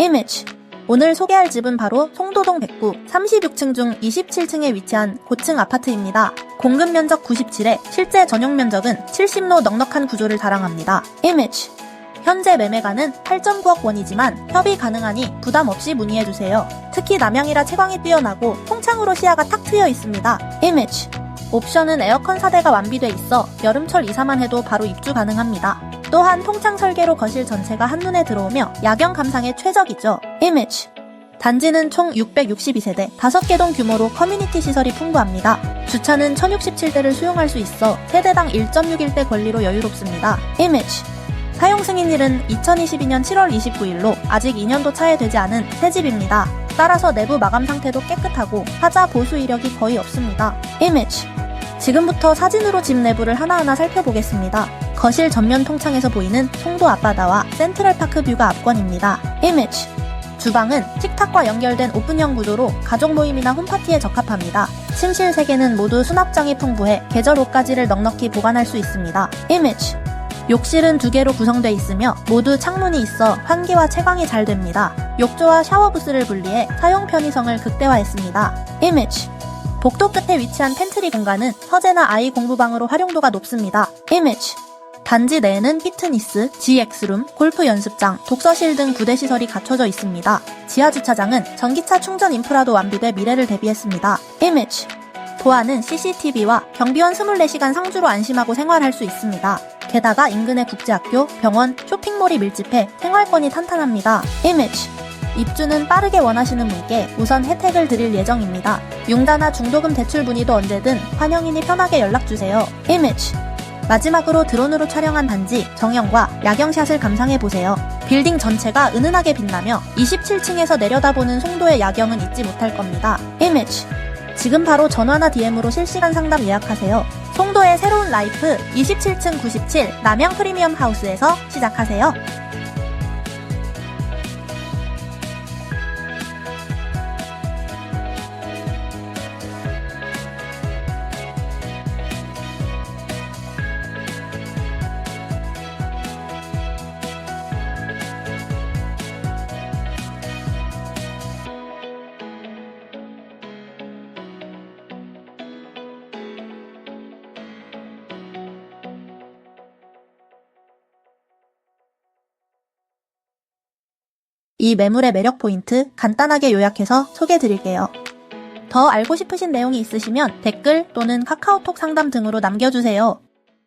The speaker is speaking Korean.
Image 오늘 소개할 집은 바로 송도동 109 36층 중 27층에 위치한 고층 아파트입니다. 공급 면적 97에 실제 전용 면적은 70로 넉넉한 구조를 자랑합니다. Image 현재 매매가는 8.9억 원이지만 협의 가능하니 부담 없이 문의해주세요. 특히 남향이라 채광이 뛰어나고 통창으로 시야가 탁 트여 있습니다. Image 옵션은 에어컨 4대가 완비돼 있어 여름철 이사만 해도 바로 입주 가능합니다. 또한 통창 설계로 거실 전체가 한눈에 들어오며 야경 감상에 최적이죠. Image 단지는 총 662세대 5개 동 규모로 커뮤니티 시설이 풍부합니다. 주차는 1067대를 수용할 수 있어 세대당 1.61대 권리로 여유롭습니다. Image 사용 승인일은 2022년 7월 29일로 아직 2년도 차에 되지 않은 새 집입니다. 따라서 내부 마감 상태도 깨끗하고 하자 보수 이력이 거의 없습니다. Image 지금부터 사진으로 집 내부를 하나하나 살펴보겠습니다. 거실 전면 통창에서 보이는 송도 앞바다와 센트럴파크 뷰가 압권입니다. Image 주방은 식탁과 연결된 오픈형 구조로 가족 모임이나 홈파티에 적합합니다. 침실 3개는 모두 수납장이 풍부해 계절 옷가지를 넉넉히 보관할 수 있습니다. Image 욕실은 두 개로 구성되어 있으며 모두 창문이 있어 환기와 채광이 잘 됩니다. 욕조와 샤워 부스를 분리해 사용 편의성을 극대화했습니다. Image 복도 끝에 위치한 팬트리 공간은 서재나 아이 공부방으로 활용도가 높습니다. Image 단지 내에는 피트니스, GX룸, 골프 연습장, 독서실 등 부대 시설이 갖춰져 있습니다. 지하 주차장은 전기차 충전 인프라도 완비돼 미래를 대비했습니다. Image 보안은 CCTV와 경비원 24시간 상주로 안심하고 생활할 수 있습니다. 게다가 인근의 국제학교, 병원, 쇼핑몰이 밀집해 생활권이 탄탄합니다. Image 입주는 빠르게 원하시는 분께 우선 혜택을 드릴 예정입니다. 융자나 중도금 대출 문의도 언제든 환영이니 편하게 연락주세요. Image 마지막으로 드론으로 촬영한 단지 정형과 야경샷을 감상해보세요. 빌딩 전체가 은은하게 빛나며 27층에서 내려다보는 송도의 야경은 잊지 못할 겁니다. Image 지금 바로 전화나 DM으로 실시간 상담 예약하세요. 송도의 새로운 라이프 27층 97 남양 프리미엄 하우스에서 시작하세요. 이 매물의 매력 포인트 간단하게 요약해서 소개해 드릴게요. 더 알고 싶으신 내용이 있으시면 댓글 또는 카카오톡 상담 등으로 남겨주세요.